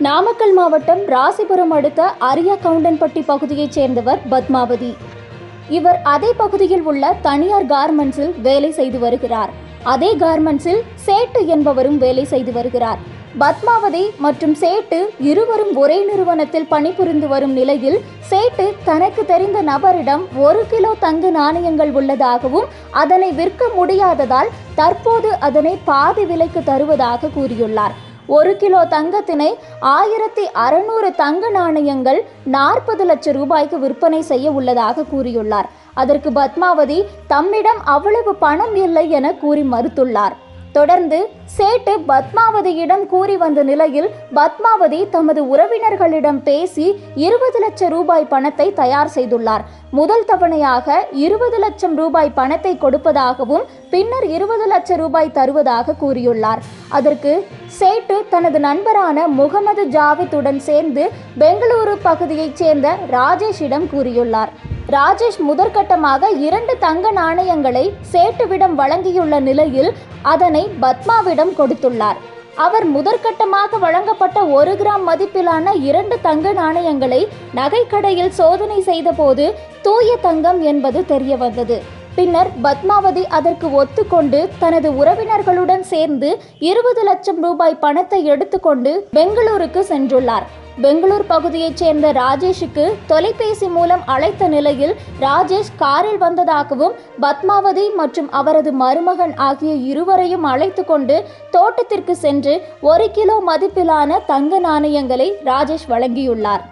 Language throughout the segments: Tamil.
நாமக்கல் மாவட்டம் ராசிபுரம் அடுத்த அரியா கவுண்டன்பட்டி பகுதியைச் சேர்ந்தவர் பத்மாவதி. இவர் அதே பகுதியில் உள்ள தனியார் கார்மெண்ட்ஸில் வேலை செய்து வருகிறார். அதே கார்மெண்ட்ஸில் சேட்டு என்பவரும் வேலை செய்து வருகிறார். பத்மாவதி மற்றும் சேட்டு இருவரும் ஒரே நிறுவனத்தில் பணிபுரிந்து வரும் நிலையில் சேட்டு தனக்கு தெரிந்த நபரிடம் ஒரு கிலோ தங்க நாணயங்கள் உள்ளதாகவும் அதனை விற்க முடியாததால் தற்போது அதனை பாதி விலைக்கு தருவதாக கூறியுள்ளார். ஒரு கிலோ தங்கத்தினை ஆயிரத்தி அறுநூறு தங்க நாணயங்கள் நாற்பது லட்சம் ரூபாய்க்கு விற்பனை செய்ய உள்ளதாக கூறியுள்ளார். அதற்கு பத்மாவதி தம்மிடம் அவ்வளவு பணம் இல்லை என கூறி மறுத்துள்ளார். தொடர்ந்து சேட்டு பத்மாவதியிடம் கூறி வந்த நிலையில் பத்மாவதி தமது உறவினர்களிடம் பேசி இருபது லட்சம் ரூபாய் பணத்தை தயார் செய்துள்ளார். முதல் தவணையாக இருபது லட்சம் ரூபாய் பணத்தை கொடுப்பதாகவும் பின்னர் இருபது லட்சம் ரூபாய் தருவதாக கூறியுள்ளார். அதற்கு சேட்டு தனது நண்பரான முகமது ஜாவித்துடன் சேர்ந்து பெங்களூரு பகுதியைச் சேர்ந்த ராஜேஷிடம் கூறியுள்ளார். ராஜேஷ் முதற்கட்டமாக இரண்டு தங்க நாணயங்களை சேட்டுவிடம் வழங்கியுள்ள நிலையில் அதனை பத்மாவிடம் கொடுத்துள்ளார். அவர் முதற்கட்டமாக வழங்கப்பட்ட ஒரு கிராம் மதிப்பிலான இரண்டு தங்க நாணயங்களை நகைக்கடையில் சோதனை செய்தபோது தூய தங்கம் என்பது தெரிய வந்தது பின்னர் பத்மாவதி அதற்கு ஒத்துக்கொண்டு தனது உறவினர்களுடன் சேர்ந்து இருபது லட்சம் ரூபாய் பணத்தை எடுத்துக்கொண்டு பெங்களூருக்கு சென்றுள்ளார். பெங்களூர் பகுதியைச் சேர்ந்த ராஜேஷுக்கு தொலைபேசி மூலம் அழைத்த நிலையில் ராஜேஷ் காரில் வந்ததாகவும் பத்மாவதி மற்றும் அவரது மருமகன் ஆகிய இருவரையும் அழைத்து கொண்டு தோட்டத்திற்கு சென்று ஒரு கிலோ மதிப்பிலான தங்க நாணயங்களை ராஜேஷ் வழங்கியுள்ளார்.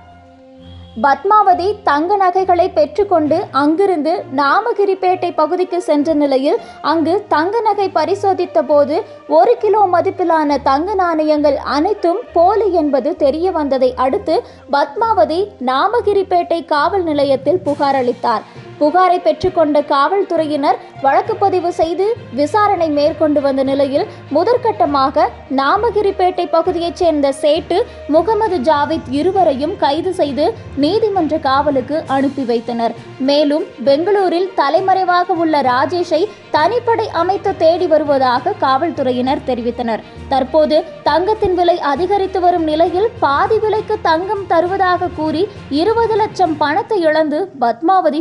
பத்மாவதி தங்க நகைகளை பெற்றுக்கொண்டு அங்கிருந்து நாமகிரிப்பேட்டை பகுதிக்கு சென்ற நிலையில் அங்கு தங்க நகை பரிசோதித்த போது ஒரு கிலோ மதிப்பிலான தங்க நாணயங்கள் அனைத்தும் போலி என்பது தெரிய வந்ததை அடுத்து பத்மாவதி நாமகிரிப்பேட்டை காவல் நிலையத்தில் புகார் அளித்தார். புகாரை பெற்றுக்கொண்ட காவல்துறையினர் வழக்கு பதிவு செய்து விசாரணை மேற்கொண்டு வந்த நிலையில் முதற்கட்டமாக நாமகிரிப்பேட்டை பகுதியைச் சேர்ந்த சேட்டு முகமது ஜாவித் இருவரையும் கைது செய்து நீதிமன்ற காவலுக்கு அனுப்பி வைத்தனர். மேலும் பெங்களூரில் தலைமறைவாக உள்ள ராஜேஷை தனிப்படை அமைத்து தேடி வருவதாக காவல்துறையினர் தெரிவித்தனர். தற்போது தங்கத்தின் விலை அதிகரித்து வரும் நிலையில் பாதி விலைக்கு தங்கம் தருவதாக கூறி இருபது லட்சம் பணத்தை இழந்து பத்மாவதி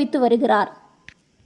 அனுபவித்து வருகிறார்.